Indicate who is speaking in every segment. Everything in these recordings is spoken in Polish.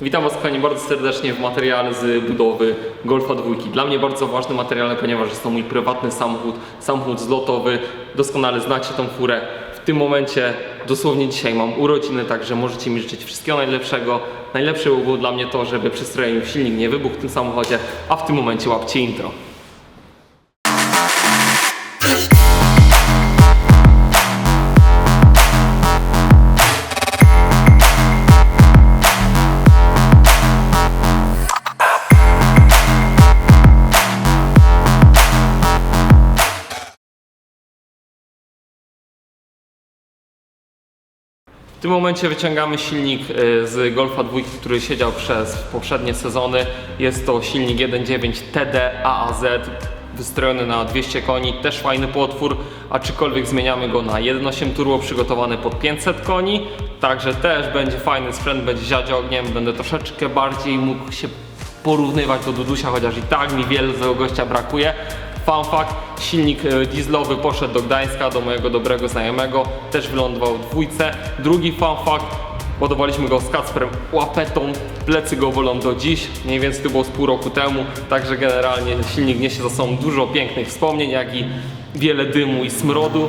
Speaker 1: Witam Was kochani bardzo serdecznie w materiale z budowy Golfa dwójki. Dla mnie bardzo ważny materiał, ponieważ jest to mój prywatny samochód, samochód zlotowy. Doskonale znacie tą furę. W tym momencie, dosłownie dzisiaj mam urodziny, także możecie mi życzyć wszystkiego najlepszego. Najlepsze by było dla mnie to, żeby przy strojeniu silnik nie wybuchł w tym samochodzie, a w tym momencie łapcie intro. W tym momencie wyciągamy silnik y, z Golfa 2, który siedział przez poprzednie sezony. Jest to silnik 1.9 TD AAZ, wystrojony na 200 koni, też fajny potwór, aczkolwiek zmieniamy go na 1.8 turbo przygotowany pod 500 koni, także też będzie fajny sprzęt, będzie ziać ogniem, będę troszeczkę bardziej mógł się porównywać do Dudusia, chociaż i tak mi wiele gościa brakuje. Fun fact, silnik e, dieslowy poszedł do Gdańska, do mojego dobrego znajomego, też wylądował w dwójce. Drugi fun fact, ładowaliśmy go z Kacprem łapetą, plecy go bolą do dziś, mniej więcej to było z pół roku temu, także generalnie silnik niesie za sobą dużo pięknych wspomnień, jak i wiele dymu i smrodu.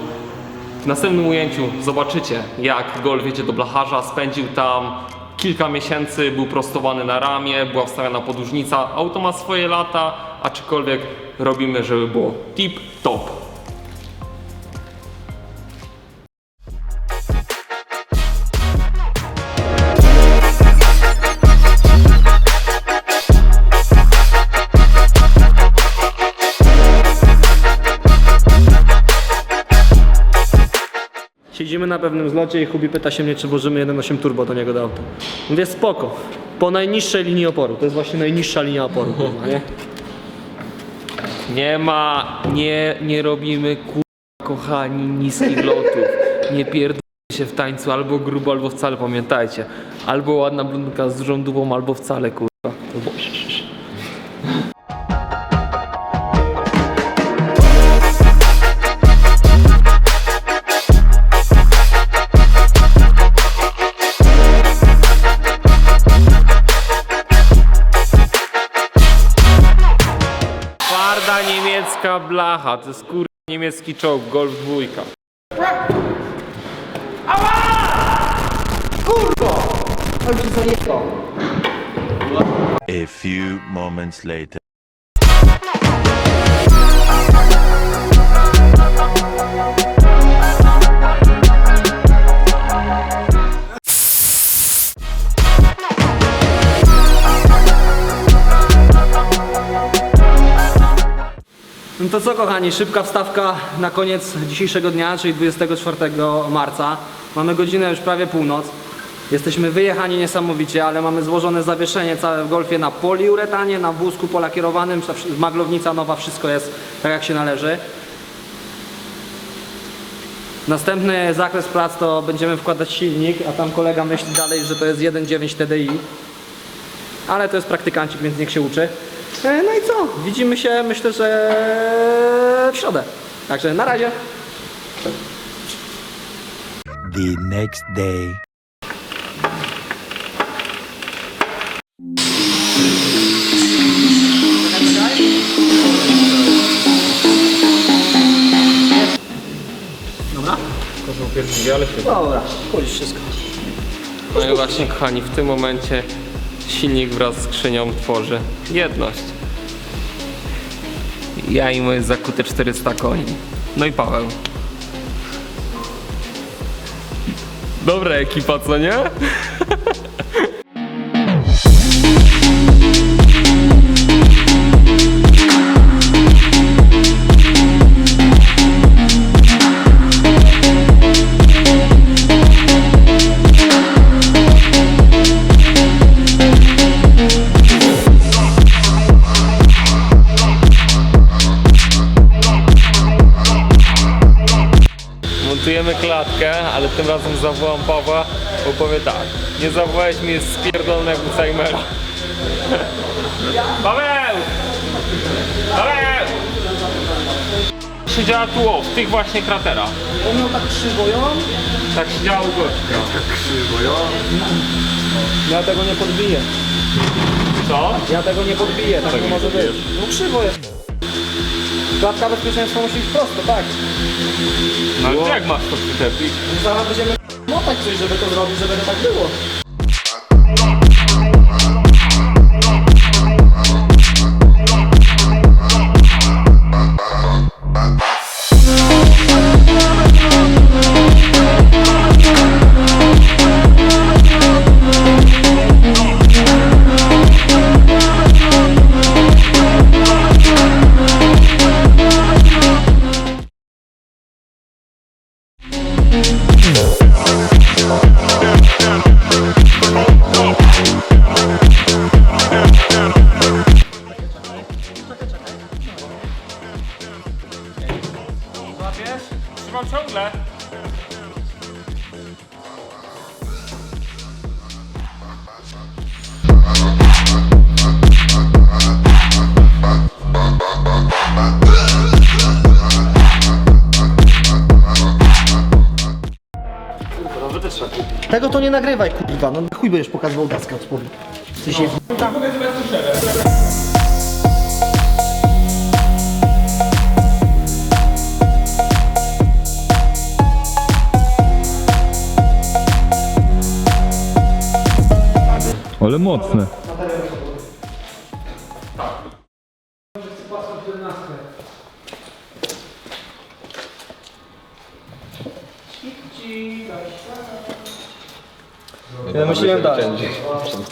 Speaker 1: W następnym ujęciu zobaczycie, jak Golf jedzie do blacharza, spędził tam kilka miesięcy, był prostowany na ramię, była wstawiana podłużnica. Auto ma swoje lata, aczkolwiek robimy, żeby było tip top.
Speaker 2: Siedzimy na pewnym zlocie i Hubi pyta się mnie, czy włożymy 1.8 turbo do niego do auta. Mówię, spoko. Po najniższej linii oporu. To jest właśnie najniższa linia oporu, nie?
Speaker 1: Nie ma, nie, nie robimy ku... kochani niskich lotów. Nie pierdolcie się w tańcu albo grubo, albo wcale, pamiętajcie. Albo ładna blondynka z dużą dupą, albo wcale kurwa. Niemiecka blacha, to jest kur... niemiecki czołg, Golf dwójka.
Speaker 3: A few moments later.
Speaker 2: No to co kochani, szybka wstawka na koniec dzisiejszego dnia, czyli 24 marca. Mamy godzinę już prawie północ. Jesteśmy wyjechani niesamowicie, ale mamy złożone zawieszenie całe w golfie na poliuretanie, na wózku polakierowanym, maglownica nowa, wszystko jest tak jak się należy. Następny zakres prac to będziemy wkładać silnik, a tam kolega myśli dalej, że to jest 1.9 TDI. Ale to jest praktykancik, więc niech się uczy. E, No i co? Widzimy się myślę, że w środę. Także na razie.
Speaker 3: The next day.
Speaker 2: Dobra?
Speaker 1: Kozioł pierwszy, ale się
Speaker 2: Dobra, pójdź wszystko.
Speaker 1: No i właśnie kochani, w tym momencie silnik wraz z skrzynią tworzy jedność. Ja i moje zakute 400 koni. No i Paweł. Dobra ekipa, co nie? Klatkę, ale tym razem zawołam Pawła, bo powie tak. Nie zawołałeś mnie z pierdolonego Alzheimera. Paweł! Paweł! Siedziała tu, o, w tych właśnie kraterach.
Speaker 2: On miał tak krzywo ją,
Speaker 1: Tak działo gościa.
Speaker 2: Ja tego nie podbiję.
Speaker 1: Co?
Speaker 2: Ja tego nie podbiję, tak nie może być. No krzywo jest. Klatka bezpieczeństwa musi iść prosto, tak.
Speaker 1: No ale jak masz to przyczepić?
Speaker 2: Zaraz będziemy motać coś, żeby to zrobić, żeby to tak było. Tego to nie nagrywaj, kurwa. No chuj będziesz pokazywał daskę od spodu. Ty się...
Speaker 4: Ale mocne.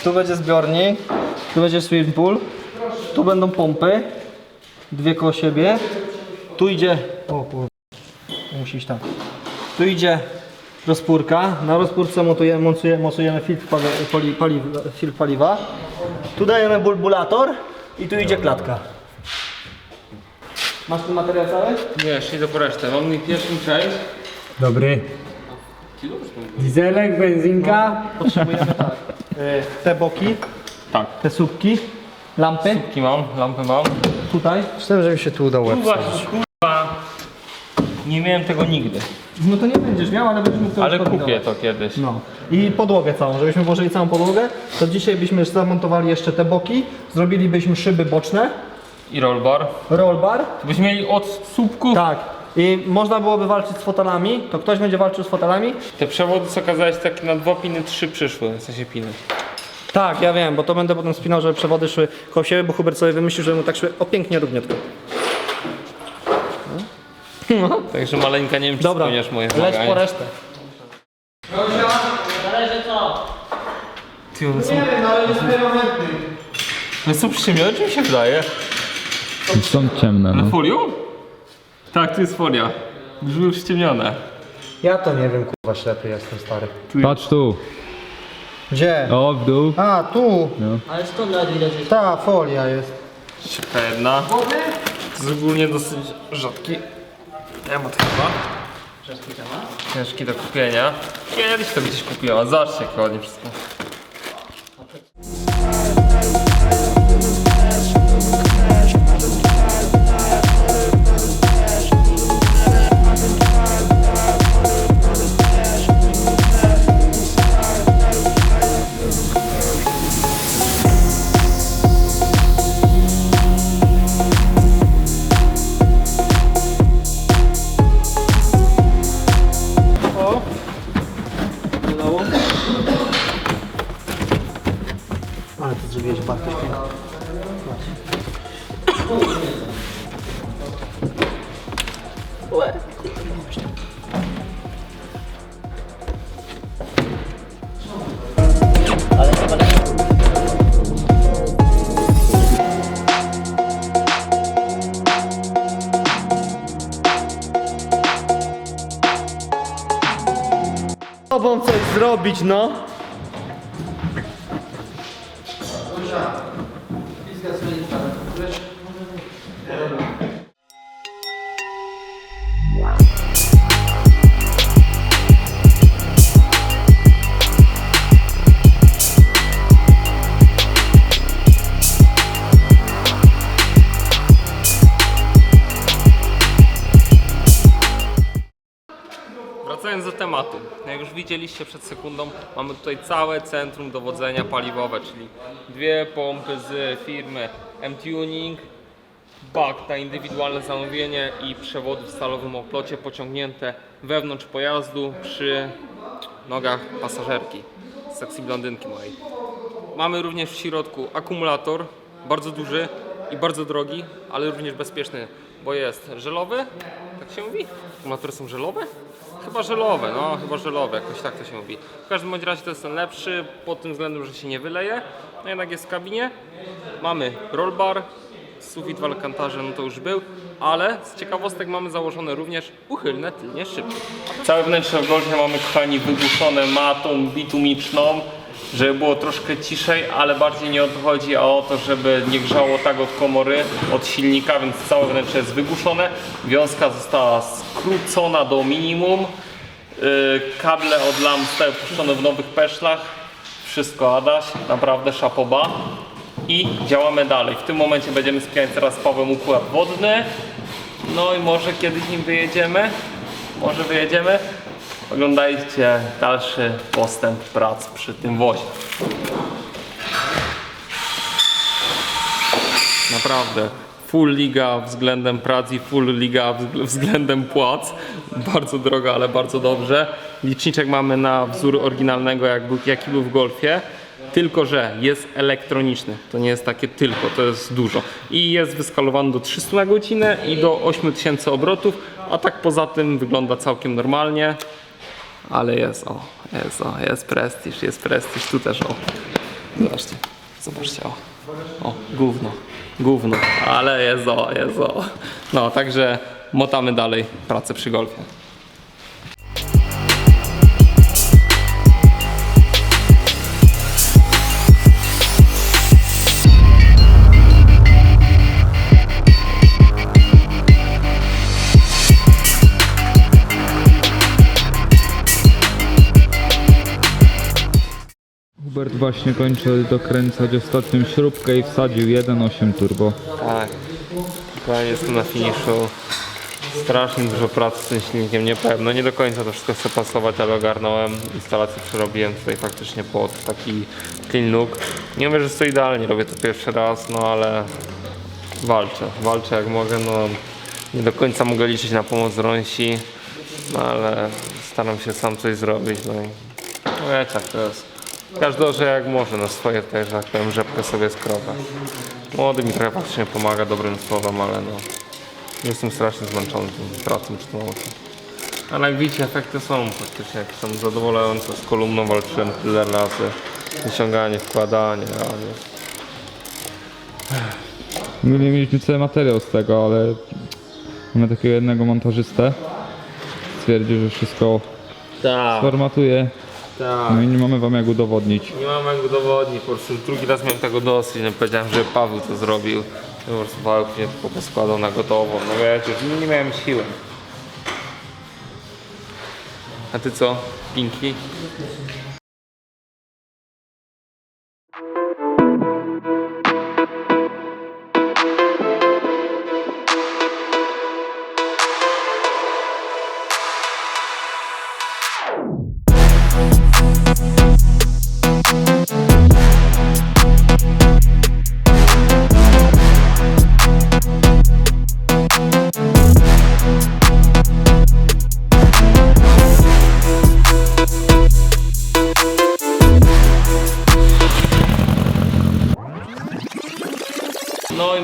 Speaker 2: Tu będzie zbiornik, tu będzie swimming pool, tu będą pompy, dwie koło siebie. Tu idzie. O kurwa. Musi iść tam. Tu idzie rozpórka. Na rozpórce montujemy, montujemy, montujemy filtr, pali, pali, paliw, filtr paliwa. Tu dajemy bulbulator i tu idzie klatka. Masz ten materiał cały?
Speaker 1: Wiesz, idę po resztę. Mam mi pierwszą część.
Speaker 4: Dobry. Dieselek, benzynka.
Speaker 2: Potrzebujemy tak. Y, Te boki,
Speaker 1: Tak.
Speaker 2: te słupki, lampy.
Speaker 1: Słupki mam, lampy mam.
Speaker 2: Tutaj. Chcę, żeby się tu udało.
Speaker 1: Tu właśnie, kurwa. Nie miałem tego nigdy.
Speaker 2: No to nie będziesz miał, ale będziesz mógł to
Speaker 1: Ale kupię to kiedyś.
Speaker 2: No. I podłogę całą, żebyśmy włożyli całą podłogę, to dzisiaj byśmy zamontowali jeszcze te boki, zrobilibyśmy szyby boczne,
Speaker 1: I rollbar.
Speaker 2: roll bar.
Speaker 1: To byśmy mieli od słupków.
Speaker 2: Tak. I można byłoby walczyć z fotelami, to ktoś będzie walczył z fotelami?
Speaker 1: Te przewody co kazałeś takie na dwa piny, trzy przyszły, w sensie piny.
Speaker 2: Tak, ja wiem, bo to będę potem spinał, żeby przewody szły koło siebie, bo Hubert sobie wymyślił, żeby mu tak szły o pięknie równiutko.
Speaker 1: Także maleńka, nie wiem czy
Speaker 2: Dobra,
Speaker 1: spełniasz moje
Speaker 2: leć
Speaker 1: wymagania.
Speaker 2: po resztę.
Speaker 1: Ty, one są... One są przyciemnione, czy mi się wydaje?
Speaker 4: Są ciemne,
Speaker 1: Na
Speaker 4: no.
Speaker 1: folią? Tak, tu jest folia. Już były przyciemnione.
Speaker 2: Ja to nie wiem, kurwa, ślepy jestem stary.
Speaker 4: Patrz tu.
Speaker 2: Gdzie?
Speaker 4: O, w dół.
Speaker 2: A, tu.
Speaker 5: Ale skąd nawet widać, że
Speaker 2: Ta folia jest.
Speaker 1: Jedna. To jest ogólnie dosyć rzadki temat chyba. Ciężki do kupienia. Kiedyś to gdzieś kupiłem, zobaczcie jak ładnie wszystko.
Speaker 2: Ale
Speaker 5: chyba nie.
Speaker 2: Tobą coś zrobić, no. deixar.
Speaker 1: Wracając do tematu. Jak już widzieliście przed sekundą, mamy tutaj całe centrum dowodzenia paliwowe, czyli dwie pompy z firmy M-Tuning, bak na indywidualne zamówienie i przewody w stalowym oplocie pociągnięte wewnątrz pojazdu przy nogach pasażerki, sexy blondynki mojej. Mamy również w środku akumulator, bardzo duży i bardzo drogi, ale również bezpieczny, bo jest żelowy, tak się mówi? Akumulatory są żelowe? Chyba żelowe, no chyba żelowe, jakoś tak to się mówi. W każdym bądź razie to jest ten lepszy, pod tym względem, że się nie wyleje. No jednak jest w kabinie. Mamy rollbar, sufit w alkantarze, no to już był, ale z ciekawostek mamy założone również uchylne tylnie szybki. Całe wnętrze w mamy, kochani, wygłuszone matą bitumiczną, żeby było troszkę ciszej, ale bardziej nie o to chodzi, a o to, żeby nie grzało tak od komory, od silnika, więc całe wnętrze jest wygłuszone. Wiązka została skrócona do minimum. Yy, Kable od lamp zostały puszczone w nowych peszlach. Wszystko Adaś, naprawdę szapoba. I działamy dalej. W tym momencie będziemy spinać teraz z Pawłem układ wodny. No i może kiedyś nim wyjedziemy. Może wyjedziemy. Oglądajcie dalszy postęp prac przy tym wozie. Naprawdę. Full liga względem prac i full liga wzgl- względem płac. Bardzo drogo, ale bardzo dobrze. Liczniczek mamy na wzór oryginalnego, jak był, jaki był w Golfie. Tylko, że jest elektroniczny. To nie jest takie tylko, to jest dużo. I jest wyskalowany do 300 na godzinę i do 8000 obrotów. A tak poza tym wygląda całkiem normalnie. Ale jest, o, jest, o, jest prestiż, jest prestiż. Tu też, o. Zobaczcie, zobaczcie, o. O, gówno, gówno, ale jest o, jest o. No, także motamy dalej pracę przy golfie.
Speaker 4: Właśnie kończy dokręcać ostatnią śrubkę i wsadził 1.8 turbo.
Speaker 1: Tak, tutaj jestem na finiszu. Strasznie dużo pracy z tym silnikiem, niepewno. Nie do końca to wszystko chcę pasować, ale ogarnąłem. Instalację przerobiłem tutaj faktycznie pod taki clean look. Nie mówię, że jest to idealnie, robię to pierwszy raz, no ale walczę. Walczę jak mogę, no nie do końca mogę liczyć na pomoc rąsi, no ale staram się sam coś zrobić, no i no jak to jest. Każdy orze jak może na swoje też, tak powiem, rzepkę sobie skrobę. Młody mi trochę faktycznie pomaga dobrym słowem, ale no jestem strasznie zmęczony tą pracą przy tym aucie. Ale jak widzicie, efekty są faktycznie, jak są zadowalające. Z kolumną walczyłem tyle razy. Wyciąganie, wkładanie, ale
Speaker 4: My mieliśmy cały materiał z tego, ale mamy takiego jednego montażystę. Stwierdził, że wszystko
Speaker 1: Tak,
Speaker 4: formatuje,
Speaker 1: tak.
Speaker 4: no i nie mamy wam jak udowodnić.
Speaker 1: Nie mam jak udowodnić, po prostu drugi raz miałem tego dosyć, no powiedziałem, że Paweł to zrobił. No po prostu Paweł mnie tylko poskładał na gotowo, no wiecie, już nie miałem siły. A ty co, Pinki?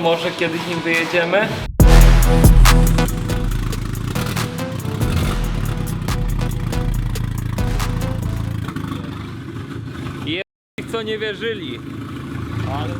Speaker 1: Może kiedyś nim wyjedziemy? Je... co nie wierzyli. Ale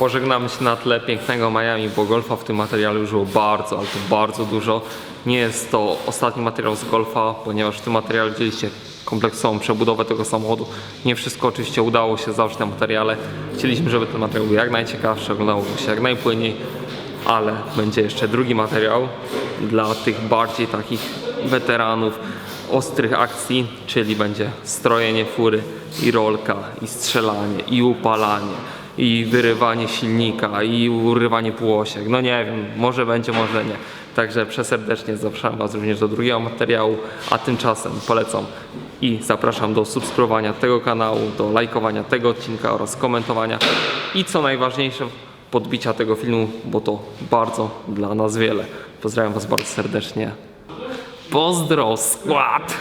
Speaker 1: Pożegnamy się na tle pięknego Miami, bo golfa w tym materiale już było bardzo, ale to bardzo dużo. Nie jest to ostatni materiał z golfa, ponieważ w tym materiale widzieliście kompleksową przebudowę tego samochodu. Nie wszystko oczywiście udało się zawrzeć na materiale. Chcieliśmy, żeby ten materiał był jak najciekawszy, oglądało się jak najpłynniej, ale będzie jeszcze drugi materiał dla tych bardziej takich weteranów ostrych akcji, czyli będzie strojenie fury i rolka, i strzelanie, i upalanie, i wyrywanie silnika, i urywanie półosiek. No nie wiem, może będzie, może nie. Także przeserdecznie zapraszam Was również do drugiego materiału, a tymczasem polecam i zapraszam do subskrybowania tego kanału, do lajkowania tego odcinka oraz komentowania i co najważniejsze, podbicia tego filmu, bo to bardzo dla nas wiele. Pozdrawiam Was bardzo serdecznie. Pozdro, skład!